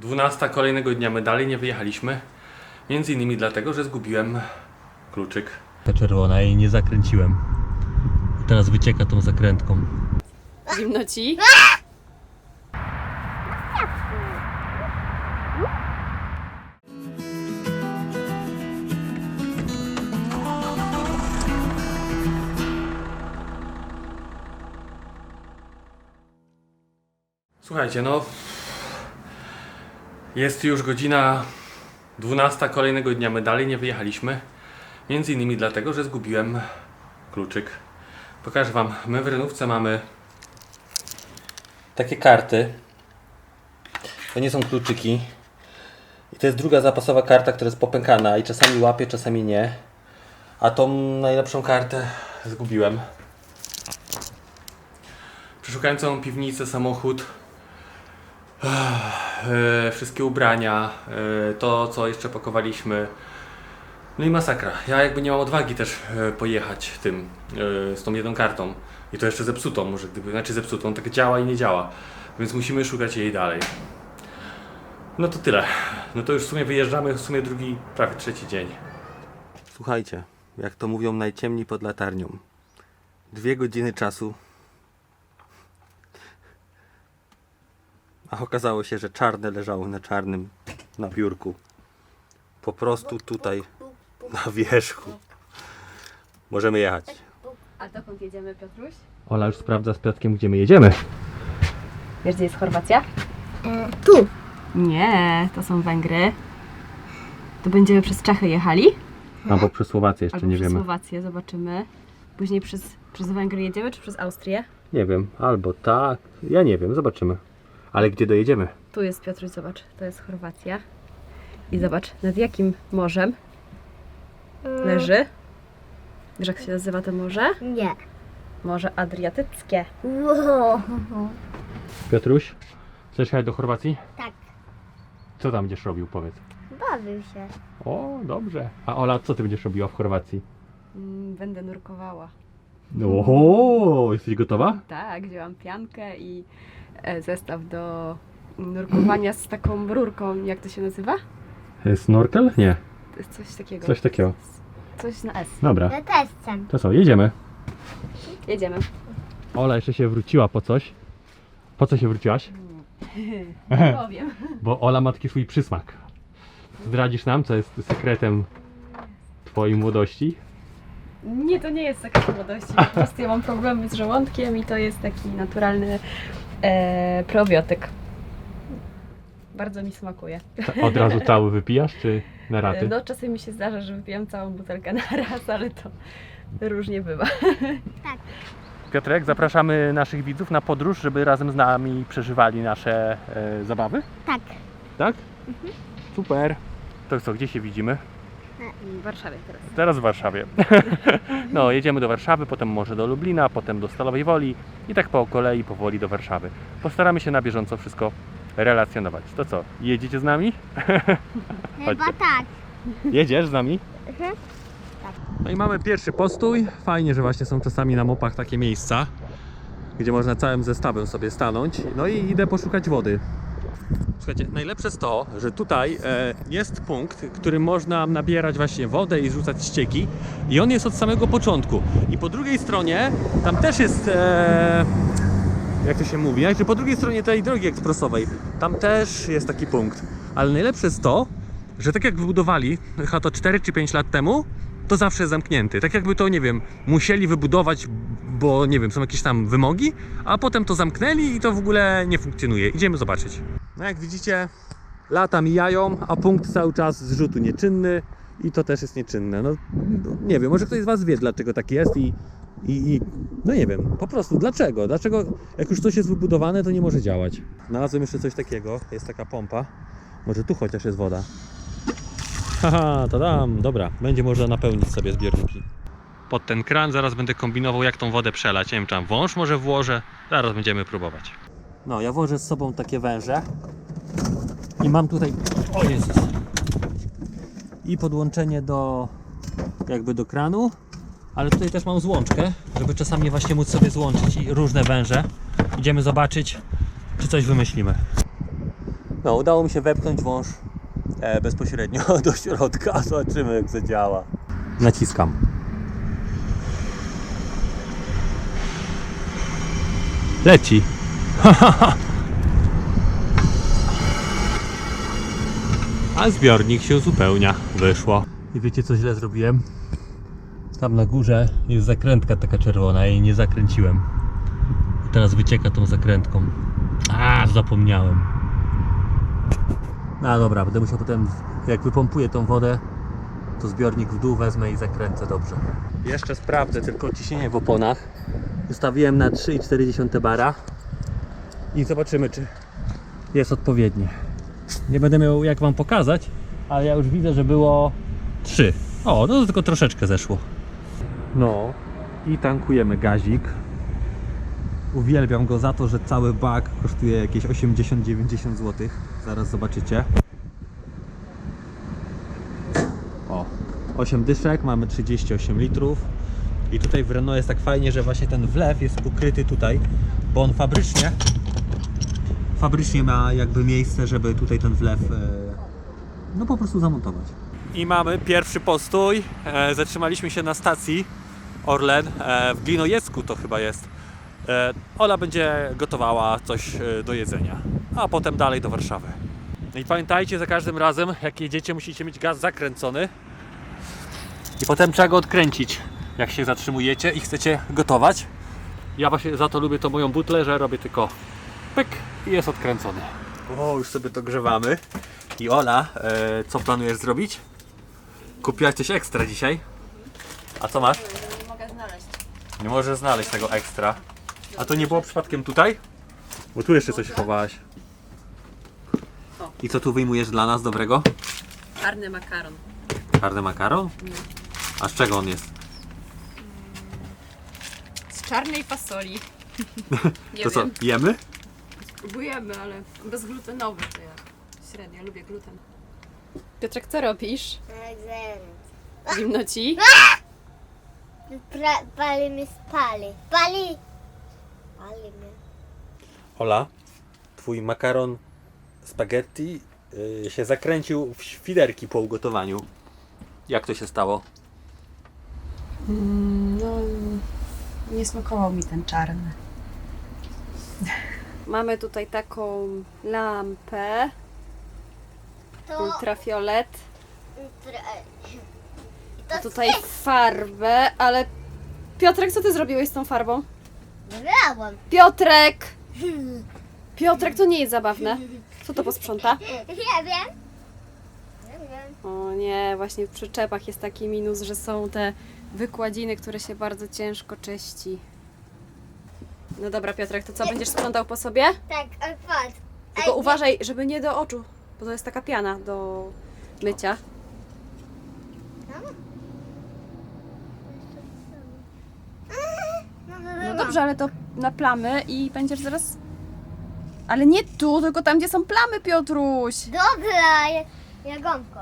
12 kolejnego dnia my dalej nie wyjechaliśmy. Między innymi dlatego, że zgubiłem kluczyk. Ta czerwona, jej nie zakręciłem. Teraz wycieka tą zakrętką. Zimno ci? Słuchajcie, no. Jest już godzina 12 kolejnego dnia. My dalej nie wyjechaliśmy. Między innymi dlatego, że zgubiłem kluczyk. Pokażę Wam. My w Renówce mamy takie karty. To nie są kluczyki. I to jest druga zapasowa karta, która jest popękana i czasami łapie, czasami nie. A tą najlepszą kartę zgubiłem. Przeszukałem całą piwnicę, samochód, wszystkie ubrania, e, to co jeszcze pakowaliśmy. No i masakra. Ja jakby nie mam odwagi też e, pojechać tym, e, z tą jedną kartą. I to jeszcze zepsutą, może gdyby, znaczy zepsutą, tak działa i nie działa. Więc musimy szukać jej dalej. No to tyle. No to już w sumie wyjeżdżamy, w sumie drugi, prawie trzeci dzień. Słuchajcie, jak to mówią najciemniej pod latarnią. Dwie godziny czasu A okazało się, że czarne leżały na czarnym na biurku. Po prostu tutaj na wierzchu. Możemy jechać. A dokąd jedziemy, Piotruś? Ola już sprawdza z Piotkiem, gdzie my jedziemy. Wiesz, gdzie jest Chorwacja? Tu. Nie, to są Węgry. To będziemy przez Czechy jechali. Albo przez Słowację jeszcze Albo nie przez wiemy. Słowację, zobaczymy. Później przez, przez Węgry jedziemy, czy przez Austrię? Nie wiem, albo tak. Ja nie wiem, zobaczymy. Ale gdzie dojedziemy? Tu jest Piotruś, zobacz, to jest Chorwacja. I zobacz, nad jakim morzem leży. Wiesz, jak się nazywa to morze? Nie. Morze Adriatyckie. Wow. Piotruś, chcesz jechać do Chorwacji? Tak. Co tam będziesz robił, powiedz. Bawił się. O, dobrze. A Ola, co ty będziesz robiła w Chorwacji? Mm, będę nurkowała. Oho, jesteś gotowa? Tak, wzięłam piankę i e, zestaw do nurkowania z taką rurką, jak to się nazywa? Snorkel? Nie, To jest coś takiego. coś takiego. Coś na S. Dobra, Ja też chcę. to co, jedziemy. Jedziemy. Ola jeszcze się wróciła po coś. Po co się wróciłaś? Nie powiem. Bo Ola ma taki swój przysmak. Zdradzisz nam, co jest sekretem twojej młodości? Nie, to nie jest taka młodości. Po prostu ja mam problemy z żołądkiem i to jest taki naturalny e, probiotyk. Bardzo mi smakuje. Od razu cały wypijasz, czy na raty? No, czasem mi się zdarza, że wypijam całą butelkę na raz, ale to różnie bywa. Piotrek, zapraszamy naszych widzów na podróż, żeby razem z nami przeżywali nasze e, zabawy. Tak. Tak? Super. To co, gdzie się widzimy? W Warszawie teraz. Teraz w Warszawie. no, jedziemy do Warszawy, potem może do Lublina, potem do Stalowej Woli i tak po kolei powoli do Warszawy. Postaramy się na bieżąco wszystko relacjonować. To co, jedziecie z nami? Chyba Chodźcie. tak. Jedziesz z nami? Mhm. No i mamy pierwszy postój. Fajnie, że właśnie są czasami na mopach takie miejsca, gdzie można całym zestawem sobie stanąć. No i idę poszukać wody. Słuchajcie, najlepsze jest to, że tutaj e, jest punkt, w którym można nabierać właśnie wodę i rzucać ścieki i on jest od samego początku. I po drugiej stronie tam też jest e, jak to się mówi, jak, że po drugiej stronie tej drogi ekspresowej tam też jest taki punkt. Ale najlepsze jest to, że tak jak wybudowali chyba to 4 czy 5 lat temu, to zawsze jest zamknięty. Tak jakby to, nie wiem, musieli wybudować, bo nie wiem, są jakieś tam wymogi, a potem to zamknęli i to w ogóle nie funkcjonuje. Idziemy zobaczyć. No jak widzicie, lata mijają, a punkt cały czas zrzutu nieczynny i to też jest nieczynne. No nie wiem, może ktoś z Was wie, dlaczego tak jest i, i, i no nie wiem, po prostu dlaczego? Dlaczego jak już coś jest wybudowane, to nie może działać? Znalazłem jeszcze coś takiego, jest taka pompa. Może tu chociaż jest woda. Haha, to dam. Dobra, będzie można napełnić sobie zbiorniki. Pod ten kran zaraz będę kombinował, jak tą wodę przelać. Nie wiem, czy tam wąż może włożę. Zaraz będziemy próbować. No, ja włożę z sobą takie węże. I mam tutaj. O Jezus! I podłączenie do. jakby do kranu. Ale tutaj też mam złączkę, żeby czasami właśnie móc sobie złączyć i różne węże. Idziemy zobaczyć, czy coś wymyślimy. No, udało mi się wepchnąć wąż e, bezpośrednio do środka. Zobaczymy, jak to działa. Naciskam. Leci. A zbiornik się uzupełnia. Wyszło. I wiecie co źle zrobiłem? Tam na górze jest zakrętka taka czerwona, jej nie zakręciłem. I teraz wycieka tą zakrętką. A, zapomniałem. No dobra, będę musiał potem, jak wypompuję tą wodę, to zbiornik w dół wezmę i zakręcę dobrze. Jeszcze sprawdzę tylko ciśnienie w oponach. Ustawiłem na 3,4 bara i zobaczymy, czy jest odpowiednie. Nie będę miał jak Wam pokazać, ale ja już widzę, że było 3. O, no to tylko troszeczkę zeszło. No i tankujemy gazik. Uwielbiam go za to, że cały bak kosztuje jakieś 80-90 zł. Zaraz zobaczycie. O, 8 dyszek, mamy 38 litrów. I tutaj w Renault jest tak fajnie, że właśnie ten wlew jest ukryty tutaj, bo on fabrycznie fabrycznie ma jakby miejsce, żeby tutaj ten wlew e, no po prostu zamontować. I mamy pierwszy postój. E, zatrzymaliśmy się na stacji Orlen e, w Glinojecku to chyba jest. Ola będzie gotowała coś do jedzenia, a potem dalej do Warszawy. No I pamiętajcie, za każdym razem jak jedziecie musicie mieć gaz zakręcony i potem trzeba go odkręcić jak się zatrzymujecie i chcecie gotować. Ja właśnie za to lubię tą moją butlę, że robię tylko pyk i jest odkręcony. O, już sobie to grzewamy. I Ola, e, co planujesz zrobić? Kupiłaś coś ekstra dzisiaj? A co masz? Nie mogę znaleźć. Nie możesz znaleźć tego ekstra. A to nie było przypadkiem tutaj? Bo tu jeszcze coś chowałaś. I co tu wyjmujesz dla nas dobrego? Czarny makaron. Czarny makaron? A z czego on jest? Z czarnej fasoli. Nie To co, wiem. jemy? Spróbujemy, ale bezglutenowy to ja średnio lubię gluten. Piotrek, co robisz? Zimno ci? Pra- Pali mi spali. Pali! Pali mnie. Ola, twój makaron spaghetti y, się zakręcił w świderki po ugotowaniu. Jak to się stało? No, nie smakował mi ten czarny. Mamy tutaj taką lampę To... ultrafiolet. Tra... A tutaj farbę, ale Piotrek, co ty zrobiłeś z tą farbą? Wybrałam. Piotrek! Piotrek, to nie jest zabawne. Kto to posprząta? Ja wiem. O nie, właśnie w przyczepach jest taki minus, że są te wykładziny, które się bardzo ciężko czyści. No dobra, Piotrek, to co, będziesz sprzątał po sobie? Tak, patrz. Tylko uważaj, żeby nie do oczu, bo to jest taka piana do mycia. No, No dobrze, ale to na plamy i będziesz zaraz... Ale nie tu, tylko tam, gdzie są plamy, Piotruś! Dobra, ja, ja gąbką.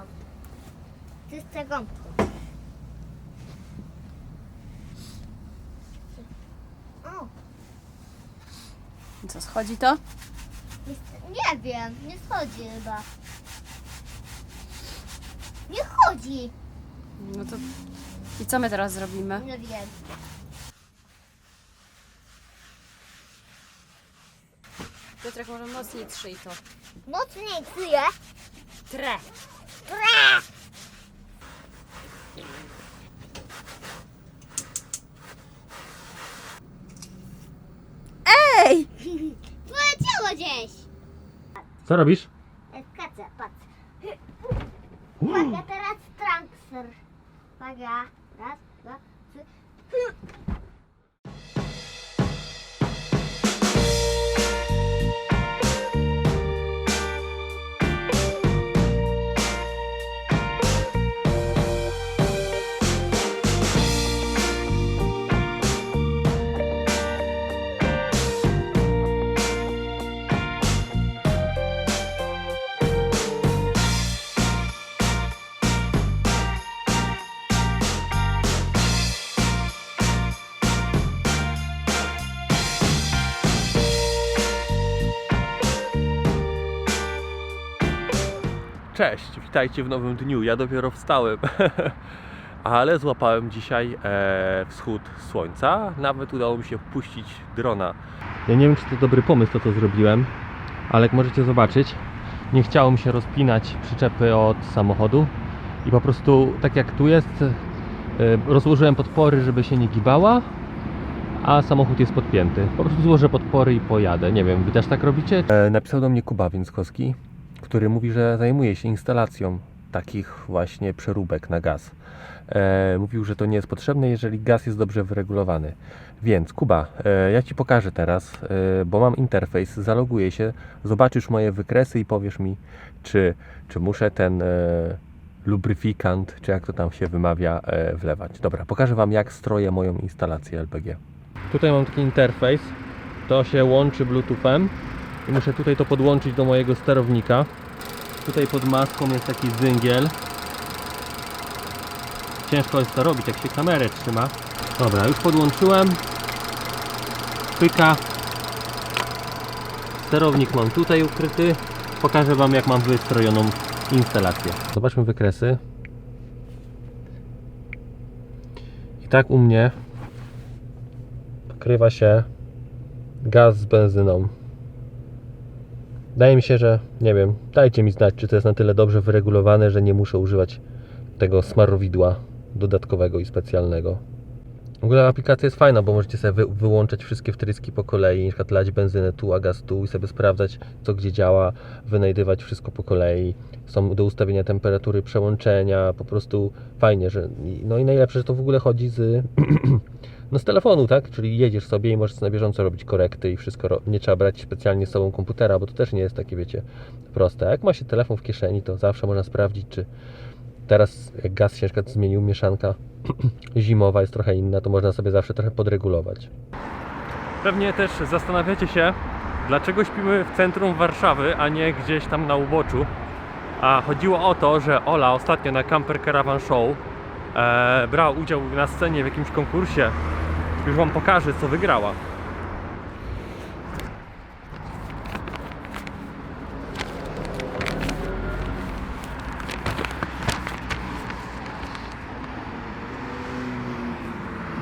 Ty z tą gąbką. O, Co, schodzi to? nie wiem, nie schodzi chyba. Nie chodzi. No to... I co my teraz zrobimy? Nie wiem. Piotrek, może mocniej trzyj to. Mocniej czuję. Tre! Ej! Poleciało gdzieś. Co robisz? Skaczę, patrz. Uwaga, teraz transfer. Uwaga, raz, dwa, trzy. Cześć, witajcie w nowym dniu. Ja dopiero wstałem, ale złapałem dzisiaj e, wschód słońca. Nawet udało mi się wpuścić drona. Ja nie wiem, czy to dobry pomysł, to co zrobiłem, ale jak możecie zobaczyć, nie chciało mi się rozpinać przyczepy od samochodu i po prostu, tak jak tu jest, e, rozłożyłem podpory, żeby się nie gibała, a samochód jest podpięty. Po prostu złożę podpory i pojadę. Nie wiem, wy też tak robicie? E, napisał do mnie Kuba Więckowski, który mówi, że zajmuje się instalacją takich właśnie przeróbek na gaz. E, mówił, że to nie jest potrzebne, jeżeli gaz jest dobrze wyregulowany. Więc Kuba, e, ja Ci pokażę teraz, e, bo mam interfejs, zaloguję się, zobaczysz moje wykresy i powiesz mi, czy, czy muszę ten e, lubryfikant, czy jak to tam się wymawia, e, wlewać. Dobra, pokażę Wam jak stroję moją instalację LPG. Tutaj mam taki interfejs, to się łączy bluetoothem i muszę tutaj to podłączyć do mojego sterownika. Tutaj pod maską jest taki dzygiel. Ciężko jest to robić, jak się kamerę trzyma. Dobra, już podłączyłem. Pyka. Sterownik mam tutaj ukryty. Pokażę Wam, jak mam wystrojoną instalację. Zobaczmy wykresy. I tak u mnie pokrywa się gaz z benzyną. Wydaje mi się, że nie wiem, dajcie mi znać, czy to jest na tyle dobrze wyregulowane, że nie muszę używać tego smarowidła dodatkowego i specjalnego. W ogóle aplikacja jest fajna, bo możecie sobie wy, wyłączać wszystkie wtryski po kolei, na przykład lać benzynę tu, a gaz tu i sobie sprawdzać, co gdzie działa, wynajdywać wszystko po kolei. Są do ustawienia temperatury przełączenia, po prostu fajnie, że no i najlepsze, że to w ogóle chodzi z no z telefonu, tak? Czyli jedziesz sobie i możesz na bieżąco robić korekty i wszystko. Nie trzeba brać specjalnie z sobą komputera, bo to też nie jest takie, wiecie, proste. A jak ma się telefon w kieszeni, to zawsze można sprawdzić, czy teraz, jak gaz się na zmienił, mieszanka zimowa jest trochę inna, to można sobie zawsze trochę podregulować. Pewnie też zastanawiacie się, dlaczego śpimy w centrum Warszawy, a nie gdzieś tam na uboczu. A chodziło o to, że Ola ostatnio na Camper Caravan Show e, udział na scenie w jakimś konkursie. Już Wam pokażę, co wygrała.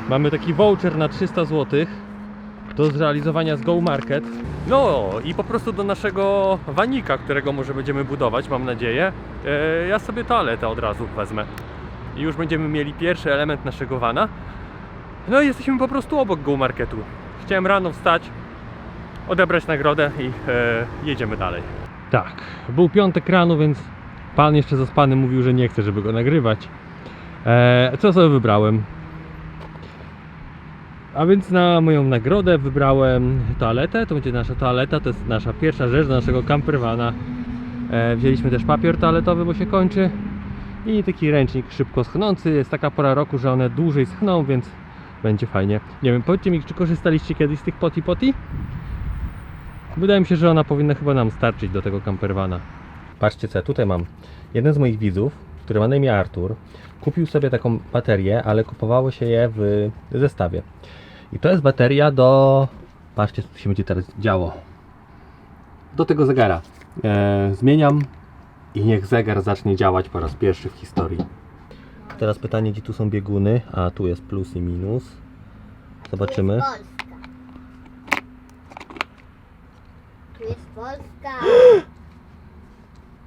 Mamy taki voucher na 300 zł do zrealizowania z Go Market. No i po prostu do naszego wanika, którego może będziemy budować, mam nadzieję. E, ja sobie toaletę od razu wezmę. I już będziemy mieli pierwszy element naszego wana. No i jesteśmy po prostu obok Go Marketu. Chciałem rano wstać, odebrać nagrodę i e, jedziemy dalej. Tak, był piątek rano, więc pan jeszcze zaspany mówił, że nie chce, żeby go nagrywać. E, co sobie wybrałem? A więc na moją nagrodę wybrałem toaletę. To będzie nasza toaleta, to jest nasza pierwsza rzecz naszego campervana. E, wzięliśmy też papier toaletowy, bo się kończy. I taki ręcznik szybko schnący. Jest taka pora roku, że one dłużej schną, więc będzie fajnie. Nie wiem, powiedzcie mi, czy korzystaliście kiedyś z tych poti poti? Wydaje mi się, że ona powinna chyba nam starczyć do tego campervana. Patrzcie co, tutaj mam. Jeden z moich widzów, który ma na imię Artur, kupił sobie taką baterię, ale kupowało się je w zestawie. I to jest bateria do. Patrzcie, co się będzie teraz działo. Do tego zegara. E, zmieniam i niech zegar zacznie działać po raz pierwszy w historii. Teraz pytanie, gdzie tu są bieguny? A tu jest plus i minus. Zobaczymy. Tu jest Polska. Tu jest Polska.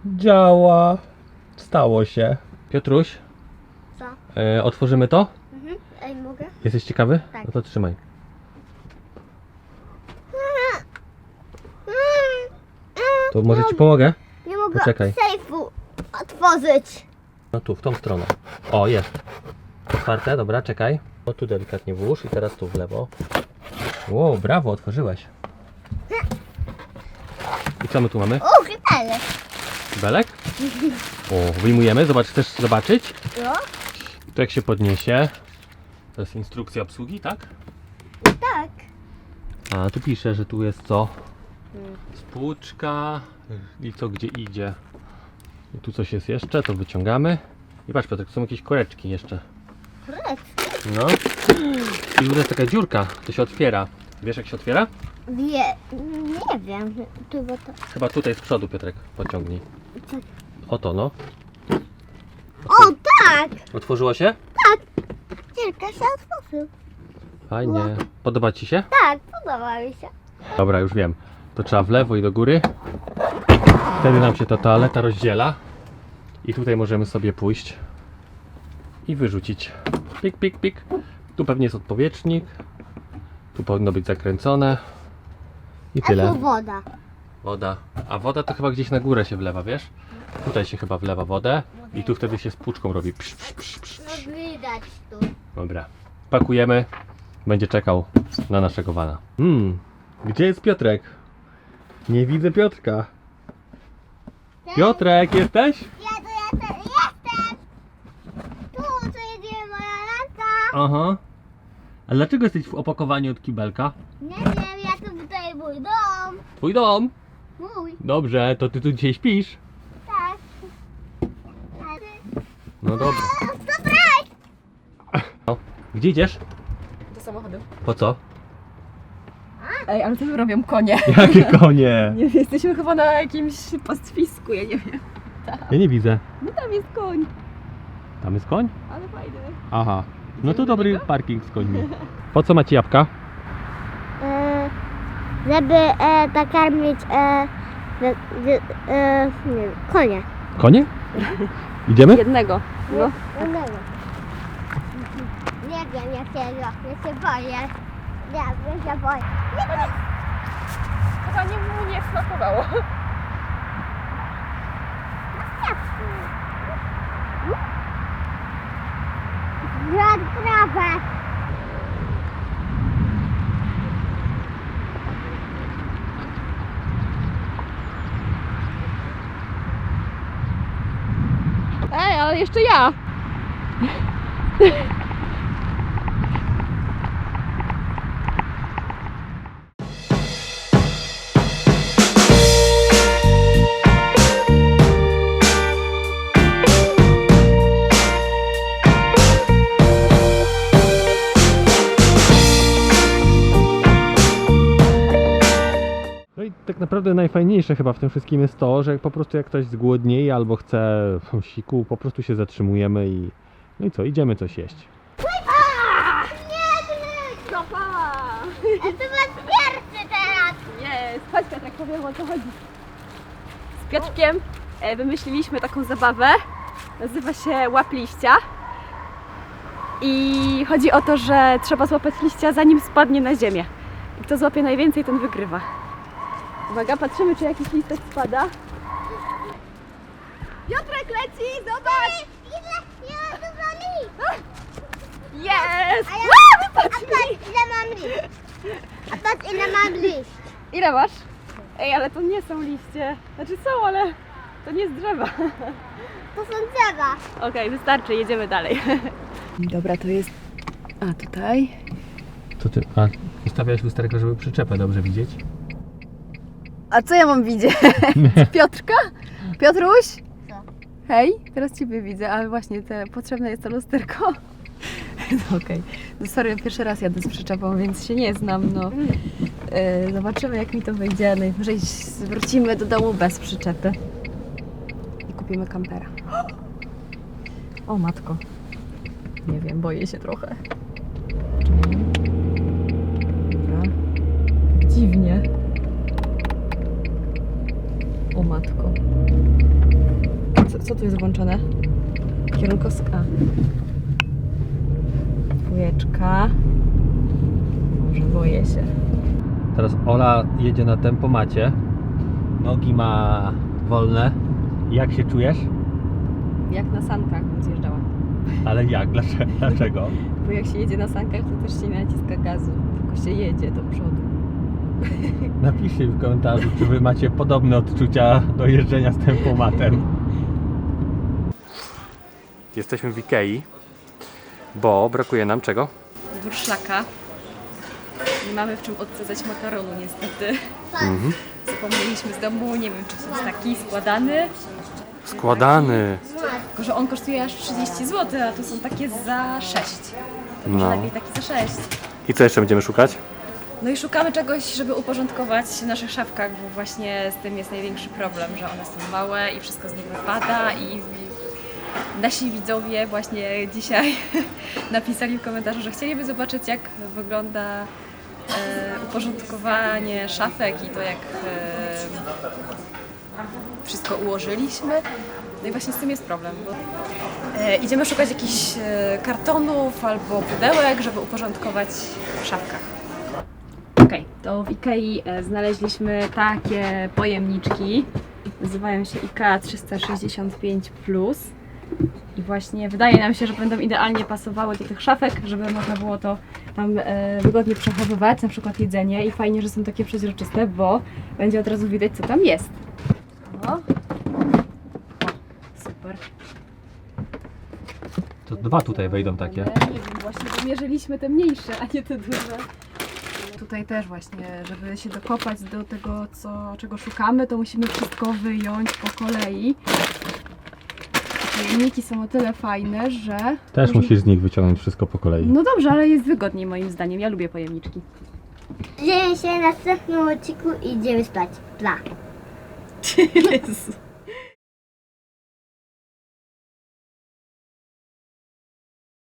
Działa. Stało się. Piotruś, Co? e, otworzymy to? Mhm. Ej, mogę? Jesteś ciekawy? Tak. No to trzymaj. To może ci pomogę? Nie mogę Poczekaj. sejfu otworzyć. No tu, w tą stronę. O, jest. Otwarte, dobra, czekaj. O, tu delikatnie włóż i teraz tu w lewo. Wow, brawo, otworzyłeś. I co my tu mamy? O, chytale. Belek? O, wyjmujemy, zobacz, chcesz zobaczyć? No, To jak się podniesie. To jest instrukcja obsługi, tak? tak. A tu pisze, że tu jest co? Spłuczka i co gdzie idzie. I tu coś jest jeszcze, to wyciągamy. I patrz Piotrek, są jakieś koreczki jeszcze. Kret. No. I tu jest taka dziurka, to się otwiera. Wiesz jak się otwiera? Wie, nie wiem. To. Chyba tutaj z przodu Piotrek pociągnij. Co? Oto no. O tak! Otworzyło się? Tylko się otworzył. Fajnie. Podoba Ci się? Tak, podoba mi się. Dobra, już wiem. To trzeba w lewo i do góry. Wtedy nam się ta toaleta rozdziela. I tutaj możemy sobie pójść i wyrzucić. Pik, pik, pik. Tu pewnie jest odpowietrznik. Tu powinno być zakręcone. I A tyle. tu woda. Woda. A woda to chyba gdzieś na górę się wlewa, wiesz? Tutaj się chyba wlewa wodę i tu wtedy się z puczką robi. Psz, psz, psz, psz, psz. No widać tu. Dobra. Pakujemy. Będzie czekał na naszego wana. Hmm. Gdzie jest Piotrek? Nie widzę Piotrka. Piotrek, jesteś? Ja tu jestem, jestem! Tu, tu jedzie moja laska. Aha. A dlaczego jesteś w opakowaniu od kibelka? Nie wiem, ja tu tutaj mój dom. Twój dom. Mój, Dobrze, to ty tu dzisiaj śpisz. tak. No dobra. O, Surprise! No. Gdzie idziesz? Do samochodu. Po co? Ej, ale co robią konie? Jakie konie? Nie, jesteśmy chyba na jakimś pastwisku, ja nie wiem. Ja nie widzę. No tam jest koń, Tam jest koń? ale fajny. Aha. No to dobry parking z końmi. Po co macie jabłka? E, żeby e, nakarmić e, e, e, nie wiem, konie. Konie? Idziemy? Jednego. No. Jednego. Nie wiem jakiego, ja się boję. Ja, ja boję. Chyba nie, mu nie smakowało. Ej, ale jeszcze ja. Tak naprawdę najfajniejsze chyba w tym wszystkim jest to, że po prostu jak ktoś zgłodnieje albo chce siku, po prostu się zatrzymujemy i no i co, idziemy coś jeść. Stopa! A to was pierwszy teraz. Jest, chodź Piotrek, powiem o co chodzi. Z Piotrkiem e, wymyśliliśmy taką zabawę, nazywa się łap liścia. I chodzi o to, że trzeba złapać liścia zanim spadnie na ziemię. I kto złapie najwięcej, ten wygrywa. Uwaga, patrzymy czy jakiś listek spada. Piotrek leci, zobacz! Jest! A ja, a patrz ile mam liść. A patrz ile mam liść. Ile masz? Ej, ale to nie są liście. Znaczy są, ale to nie jest drzewa. To są drzewa. Okej, wystarczy, jedziemy dalej. Dobra, to jest. A tutaj. Co ty? A, ustawiałeś lusterko, żeby przyczepę dobrze widzieć? A co ja mam widzieć? Piotrka? Piotruś? Co? Hej, teraz Ciebie widzę, ale właśnie te, potrzebne jest to lusterko. No okej. No sorry, pierwszy raz jadę z przyczepą, więc się nie znam, no. E, zobaczymy jak mi to wyjdzie. Najwyżej wrócimy do domu bez przyczepy. I kupimy kampera. O matko. Nie wiem, boję się trochę. Dobra. Dziwnie. O matko. Co, tu jest włączone? Kierunkowska. Dwójeczka. Może boję się. Teraz Ola jedzie na tempomacie. Nogi ma wolne. Jak się czujesz? Jak na sankach bym zjeżdżała. Ale jak? Dlaczego? Dlaczego? Bo jak się jedzie na sankach, to też się nie naciska gazu, tylko się jedzie do przodu. Napiszcie w komentarzu, czy wy macie podobne odczucia do jeżdżenia z tempomatem. Jesteśmy w Ikei, bo brakuje nam czego? Durszlaka. Nie mamy w czym odsadzać makaronu niestety. Mhm. Zapomnieliśmy z domu, nie wiem czy to jest taki składany. Składany. Tylko, że on kosztuje aż 30 zł, a tu są takie za 6. To może No. lepiej taki za 6. I co jeszcze będziemy szukać? No i szukamy czegoś, żeby uporządkować w naszych szafkach, bo właśnie z tym jest największy problem, że one są małe i wszystko z nich wypada i nasi widzowie właśnie dzisiaj napisali w komentarzu, że chcieliby zobaczyć jak wygląda e, uporządkowanie szafek i to jak e, wszystko ułożyliśmy. No i właśnie z tym jest problem, bo e, idziemy szukać jakichś kartonów albo pudełek, żeby uporządkować w szafkach. Okej, to w Ikei znaleźliśmy takie pojemniczki. Nazywają się IKEA 365 i właśnie wydaje nam się, że będą idealnie pasowały do tych szafek, żeby można było to tam e, wygodnie przechowywać, na przykład jedzenie i fajnie, że są takie przezroczyste, bo będzie od razu widać co tam jest. O, o super. To dwa tutaj wejdą takie. Ale nie wiem, właśnie wymierzyliśmy te mniejsze, a nie te duże. Tutaj też właśnie, żeby się dokopać do tego, co, czego szukamy, to musimy wszystko wyjąć po kolei. Pojemniki są o tyle fajne, że... Też można- musisz z nich wyciągnąć wszystko po kolei. No dobrze, ale jest wygodniej moim zdaniem. Ja lubię pojemniczki. Dzieje się w następnym odcinku i idziemy spać. Dla. Jezu.